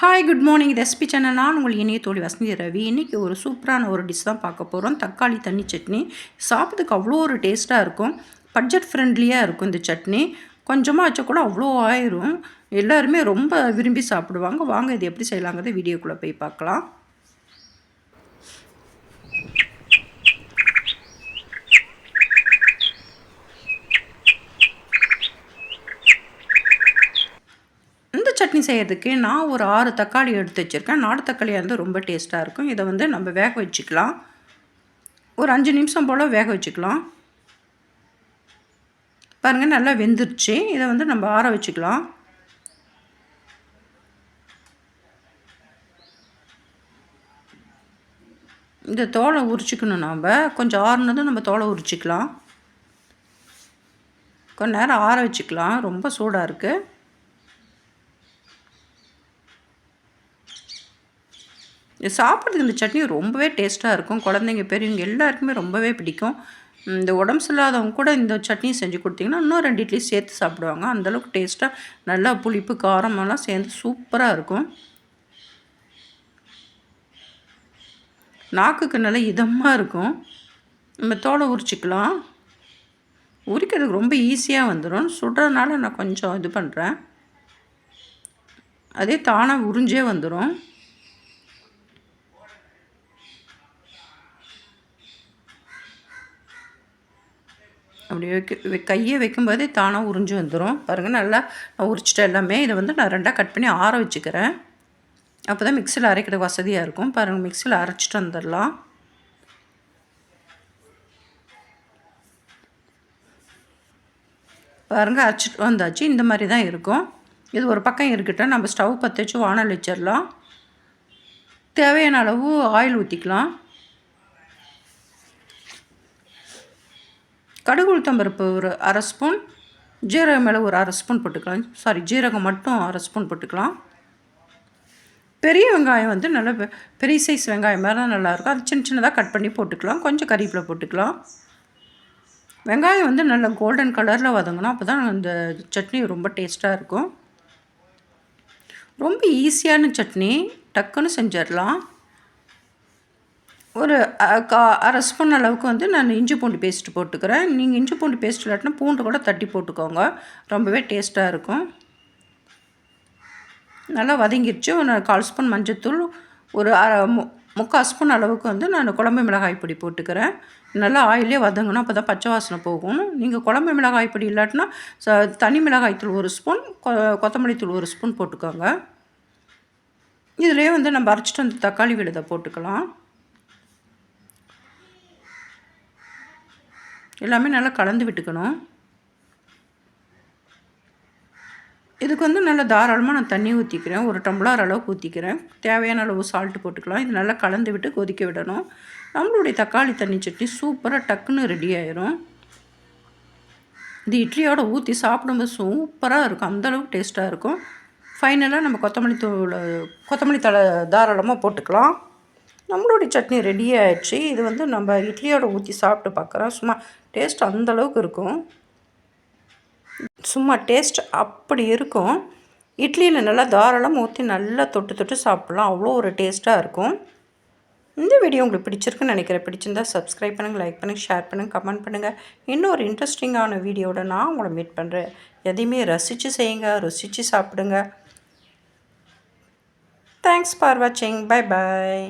Hi good morning recipe channel நான் உங்கள் இணைய தோழி வசந்தி ரவி. இன்றைக்கி ஒரு சூப்பரான ஒரு டிஷ் தான் பார்க்க போகிறோம் தக்காளி தண்ணி சட்னி. சாப்பிட்றதுக்கு அவ்வளோ ஒரு டேஸ்ட்டாக இருக்கும். பட்ஜெட் ஃப்ரெண்ட்லியாக இருக்கும் இந்த சட்னி. கொஞ்சமாக வச்சா கூட அவ்வளோ ஆயிரும். எல்லாருமே ரொம்ப விரும்பி சாப்பிடுவாங்க. வாங்க இது எப்படி செய்யலாங்கிறத வீடியோக்குள்ளே போய் பார்க்கலாம். சட்னி செய்கிறதுக்கு நான் ஒரு ஆறு தக்காளி எடுத்து வச்சுருக்கேன். நாடு தக்காளியாக இருந்தால் ரொம்ப டேஸ்ட்டாக இருக்கும். இதை வந்து நம்ம வேக வச்சுக்கலாம். ஒரு அஞ்சு நிமிஷம் போல் வேக வச்சுக்கலாம். பாருங்கள் நல்லா வெந்துருச்சு. இதை வந்து நம்ம ஆற வச்சுக்கலாம். இந்த தோலை உரிச்சிக்கணும் நாம். கொஞ்சம் ஆறுனதும் நம்ம தோலை உரிச்சிக்கலாம். கொஞ்ச நேரம் ஆற வச்சுக்கலாம். ரொம்ப சூடாக இருக்குது இது சாப்பிட்றதுக்கு இந்த சட்னி ரொம்பவே டேஸ்ட்டாக இருக்கும். குழந்தைங்க பெரியவங்க எல்லாருக்குமே ரொம்பவே பிடிக்கும். இந்த உடம்பு சரியில்லாதவங்க கூட இந்த சட்னி செஞ்சு கொடுத்தீங்கன்னா இன்னும் ரெண்டு இட்லி சேர்த்து சாப்பிடுவாங்க. அந்தளவுக்கு டேஸ்ட்டாக நல்லா புளிப்பு காரமெல்லாம் சேர்ந்து சூப்பராக இருக்கும். நாக்குக்கு நல்லா இதமாக இருக்கும். நம்ம தோலை உரிச்சிக்கலாம். உரிக்கிறதுக்கு ரொம்ப ஈஸியாக வந்துடும் சுடுறதுனால நான் கொஞ்சம் இது பண்ணுறேன் அதே தானாக உறிஞ்சே வந்துடும் அப்படி வைக்க கையை வைக்கும்போதே தானாக உறிஞ்சு வந்துடும் பாருங்கள் நல்லா நான் உரிச்சிட்ட எல்லாமே இதை வந்து நான் ரெண்டாக கட் பண்ணி ஆற வச்சுக்கிறேன். அப்போ தான் மிக்சியில் அரைக்கிற வசதியாக இருக்கும். பாருங்கள் மிக்சியில் அரைச்சிட்டு வந்துடலாம். பாருங்கள் அரைச்சிட்டு வந்தாச்சு. இந்த மாதிரி தான் இருக்கும். இது ஒரு பக்கம் இருக்கட்டும். நம்ம ஸ்டவ் பற்ற வச்சு வானல் வச்சிடலாம். தேவையான அளவு ஆயில் ஊற்றிக்கலாம் கடுகு உளுத்தம்பருப்பு ஒரு அரை ஸ்பூன் ஜீரகம் மேலே ஒரு அரை ஸ்பூன் போட்டுக்கலாம். சாரி ஜீரகம் மட்டும் அரை ஸ்பூன் போட்டுக்கலாம். பெரிய வெங்காயம் வந்து நல்ல பெரிய சைஸ் வெங்காயம் மாதிரி தான் நல்லாயிருக்கும். அது சின்ன சின்னதாக கட் பண்ணி போட்டுக்கலாம். கொஞ்சம் கறிப்பில் போட்டுக்கலாம். வெங்காயம் வந்து நல்ல கோல்டன் கலரில் வதங்கணும் அப்போ தான் அந்த சட்னி ரொம்ப டேஸ்ட்டாக இருக்கும். ரொம்ப ஈஸியான சட்னி. டக்குன்னு செஞ்சிடலாம். ஒரு கா அரை ஸ்பூன் அளவுக்கு வந்து நான் இஞ்சி பூண்டு பேஸ்ட்டு போட்டுக்கிறேன். நீங்கள் இஞ்சி பூண்டு பேஸ்ட் இல்லாட்டினா பூண்டு கூட தட்டி போட்டுக்கோங்க. ரொம்பவே டேஸ்ட்டாக இருக்கும். நல்லா வதங்கிடுச்சு ஒரு கால் ஸ்பூன் மஞ்சத்தூள் ஒரு அரை மு முக்கால் ஸ்பூன் அளவுக்கு வந்து நான் குழம்பு மிளகாய் பொடி போட்டுக்கிறேன். நல்லா ஆயிலே வதங்கணும். அப்போ தான் பச்சை வாசனை போகும். நீங்கள் குழம்பு மிளகாய் பொடி இல்லாட்டினா தனி மிளகாய் தூள் ஒரு ஸ்பூன் கொ கொத்தமல்லி தூள் ஒரு ஸ்பூன் போட்டுக்கோங்க. இதிலே வந்து நம்ம அரைச்சிட்டு வந்து தக்காளி விழுதை போட்டுக்கலாம். எல்லாமே நல்லா கலந்து விட்டுக்கணும். இதுக்கு வந்து நல்லா தாராளமாக நான் தண்ணி ஊற்றிக்கிறேன் ஒரு டம்ளர் அளவுக்கு ஊற்றிக்கிறேன் தேவையான அளவு சால்ட்டு போட்டுக்கலாம். இது நல்லா கலந்து விட்டு கொதிக்க விடணும். நம்மளுடைய தக்காளி தண்ணி சட்னி சூப்பராக டக்குன்னு ரெடி ஆயிரும். இது இட்லியோட ஊற்றி சாப்பிடும்போது சூப்பராக இருக்கும். அந்தளவுக்கு டேஸ்ட்டாக இருக்கும். ஃபைனலாக நம்ம கொத்தமல்லி தூள் கொத்தமல்லி தலை தாராளமாக போட்டுக்கலாம். நம்மளுடைய சட்னி ரெடி ஆயிடுச்சு. இது வந்து நம்ம இட்லியோட ஊற்றி சாப்பிட்டு பார்க்குறோம். சும்மா டேஸ்ட் அந்தளவுக்கு இருக்கும். சும்மா டேஸ்ட் அப்படி இருக்கும். இட்லியில் நல்லா தாராளமாக ஊற்றி நல்லா தொட்டு தொட்டு சாப்பிட்லாம். அவ்வளோ ஒரு டேஸ்ட்டாக இருக்கும். இந்த வீடியோ உங்களுக்கு பிடிச்சிருக்குன்னு நினைக்கிறேன். பிடிச்சிருந்தா சப்ஸ்கிரைப் பண்ணுங்கள் லைக் பண்ணுங்கள் ஷேர் பண்ணுங்கள் கமெண்ட் பண்ணுங்கள் இன்னும் ஒரு இன்ட்ரெஸ்டிங்கான வீடியோட நான் உங்களை மீட் பண்ணுறேன் எதையுமே ரசித்து செய்யுங்க ருசித்து சாப்பிடுங்க. தேங்க்ஸ் ஃபார் வாட்சிங் பை பாய்